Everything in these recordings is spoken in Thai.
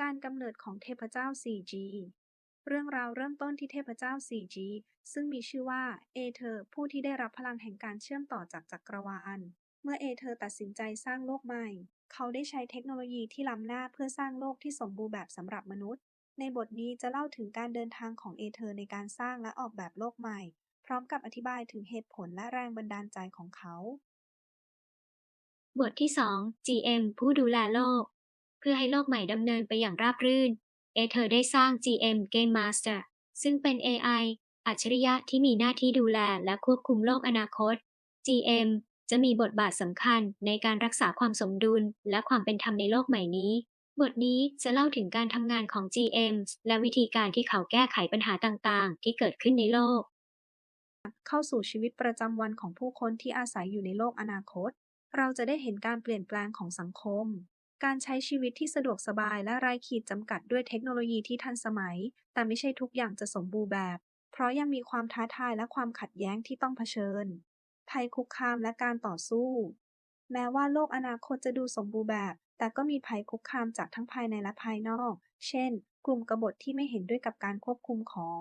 การกำเนิดของเทพเจ้า 4G เรื่องราวเริ่มต้นที่เทพเจ้า 4G ซึ่งมีชื่อว่าเอเธอร์ผู้ที่ได้รับพลังแห่งการเชื่อมต่อจากจักรวาล เมื่อเอเธอร์ตัดสินใจสร้างโลกใหม่ เขาได้ใช้เทคโนโลยีที่ล้ำหน้าเพื่อสร้างโลกที่สมบูรณ์แบบสำหรับมนุษย์ ในบทนี้จะเล่าถึงการเดินทางของเอเธอร์ในการสร้างและออกแบบโลกใหม่ พร้อมกับอธิบายถึงเหตุผลและแรงบันดาลใจของเขา บทที่ 2 GM ผู้ดูแลโลก เพื่อให้โลกใหม่ดำเนินไปอย่างราบรื่น เอเธอร์ได้สร้าง GM Game Master ซึ่งเป็น AI อัจฉริยะที่มีหน้าที่ดูแลและควบคุมโลกอนาคต GM จะมีบทบาทสำคัญในการรักษาความสมดุลและความเป็นธรรมในโลกใหม่นี้ บทนี้จะเล่าถึงการทำงานของ GM และวิธีการที่เขาแก้ไขปัญหาต่างๆ ที่เกิดขึ้นในโลก เข้าสู่ชีวิตประจำวันของผู้คนที่อาศัยอยู่ในโลกอนาคต เราจะได้เห็นการเปลี่ยนแปลงของสังคม การใช้ชีวิตที่สะดวกสบายและไร้ขีดจำกัดด้วยเทคโนโลยีที่ทันสมัย แต่ไม่ใช่ทุกอย่างจะสมบูรณ์แบบ เพราะยังมีความท้าทายและความขัดแย้งที่ต้องเผชิญ ภัยคุกคามและการต่อสู้ แม้ว่าโลกอนาคตจะดูสมบูรณ์แบบ แต่ก็มีภัยคุกคามจากทั้งภายในและภายนอก เช่น กลุ่มกบฏที่ไม่เห็นด้วยกับการควบคุมของ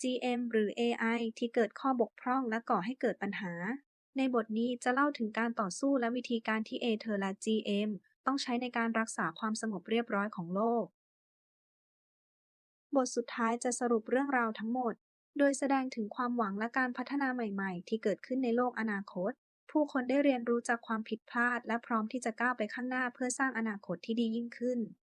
GM หรือ AI ที่เกิดข้อบกพร่องและก่อให้เกิดปัญหา ในบทนี้จะเล่าถึงการต่อสู้และวิธีการที่เอเธอร์และ GM ต้องใช้ในการรักษาความสงบเรียบร้อยของโลก บทสุดท้ายจะสรุปเรื่องราวทั้งหมด โดยแสดงถึงความหวังและการพัฒนาใหม่ๆ ที่เกิดขึ้นในโลกอนาคต ผู้คนได้เรียนรู้จากความผิดพลาด และพร้อมที่จะก้าวไปข้างหน้าเพื่อสร้างอนาคตที่ดียิ่งขึ้น